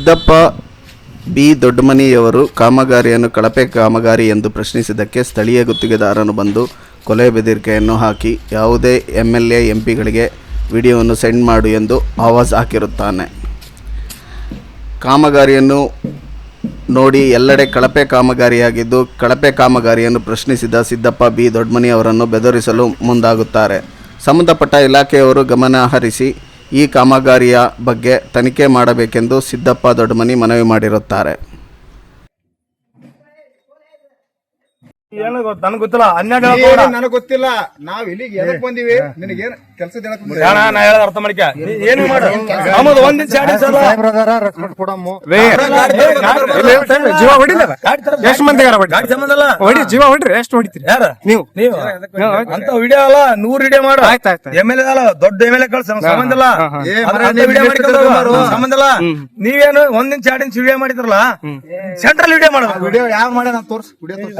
Siddappa B. ದೊಡ್ಡಮನಿಯವರು ಕಾಮಗಾರಿಯನ್ನು ಕಳಪೆ ಕಾಮಗಾರಿ ಎಂದು ಪ್ರಶ್ನಿಸಿದ್ದಕ್ಕೆ ಸ್ಥಳೀಯ ಗುತ್ತಿಗೆದಾರನು ಬಂದು ಕೊಲೆ ಬೆದರಿಕೆಯನ್ನು ಹಾಕಿ ಯಾವುದೇ ಎಂ ಎಲ್ ಎ ಎಂ ಪಿಗಳಿಗೆ ವಿಡಿಯೋವನ್ನು ಸೆಂಡ್ ಮಾಡು ಎಂದು ಆವಾಜ್ ಹಾಕಿರುತ್ತಾನೆ. ಕಾಮಗಾರಿಯನ್ನು ನೋಡಿ ಎಲ್ಲೆಡೆ ಕಳಪೆ ಕಾಮಗಾರಿಯಾಗಿದ್ದು ಕಳಪೆ ಕಾಮಗಾರಿಯನ್ನು ಪ್ರಶ್ನಿಸಿದ ಸಿದ್ದಪ್ಪ ಬಿ. ದೊಡ್ಡಮನಿ ಅವರನ್ನು ಬೆದರಿಸಲು ಮುಂದಾಗುತ್ತಾರೆ. ಸಂಬಂಧಪಟ್ಟ ಇಲಾಖೆಯವರು ಗಮನ ಹರಿಸಿ ಈ ಕಾಮಗಾರಿಯ ಬಗ್ಗೆ ತನಿಖೆ ಮಾಡಬೇಕೆಂದು ಸಿದ್ದಪ್ಪ ದೊಡ್ಡಮನಿ ಮನವಿ ಮಾಡಿರುತ್ತಾರೆ. ಏನು ಗೊತ್ತ ನನಗೆ ಗೊತ್ತಿಲ್ಲ. ಹನ್ನೆರಡು ಹೇಳಕ್ ಹೋಗ್ಬೇಡ. ನನಗೆ ಗೊತ್ತಿಲ್ಲ. ನಾವ್ ಇಲ್ಲಿಗೆ ಎದಕ್ ಬಂದಿವಿ? ನಿನಗೇನ್ ಕೆಲ್ಸದ ಹೇಳಕ್ ಬಂದಿವಿ? ಅಣ್ಣ, ನಾ ಹೇಳೋದ್ ಅರ್ಥ ಮಾಡ್ಕ. ಏನು ಮಾಡು. ನಮ್ಮದು ಒಂದ್ ಸಲ. ಜೀವ ಹೊಡಿಲ್ಲ ಎಷ್ಟು ಮಂದಿಗಾರ ಹೊಡಿ ಗಾಡಿ ಸಂಬಂಧ ಅಲ್ಲ. ಹೊಡಿ ಜೀವ ಹೊಡ್ರಿ ಎಷ್ಟು ಹೊಡಿತೀರಿ? ಯಾರ? ನೀವು. ನೀವು. ಅಂತ ವಿಡಿಯೋ ಅಲ್ಲ ನೂರ್ ವಿಡಿಯೋ ಮಾಡು. ಆಯ್ತ್ ಆಯ್ತ್ ಆಯ್ತ್. ಎಂ ಎಲ್ ಎ ಅಲ್ಲ ದೊಡ್ಡ ಎಂ ಎಲ್ ಎ ಕಳ್ಸ ಸಂಬಂಧ ಇಲ್ಲ. ಸಂಬಂಧ ನೀವೇನು ಒಂದಿನ ಚಾಡಿನ ವಿಡಿಯೋ ಮಾಡಿದ್ರಲ್ಲ? ಸೆಂಟ್ರಲ್ ವಿಡಿಯೋ ಮಾಡೋದು. ವಿಡಿಯೋ ಯಾವ ಮಾಡ್ಯಾನ ತೋರ್ಸ್. ವಿಡಿಯೋ ತೋರ್ಸ್.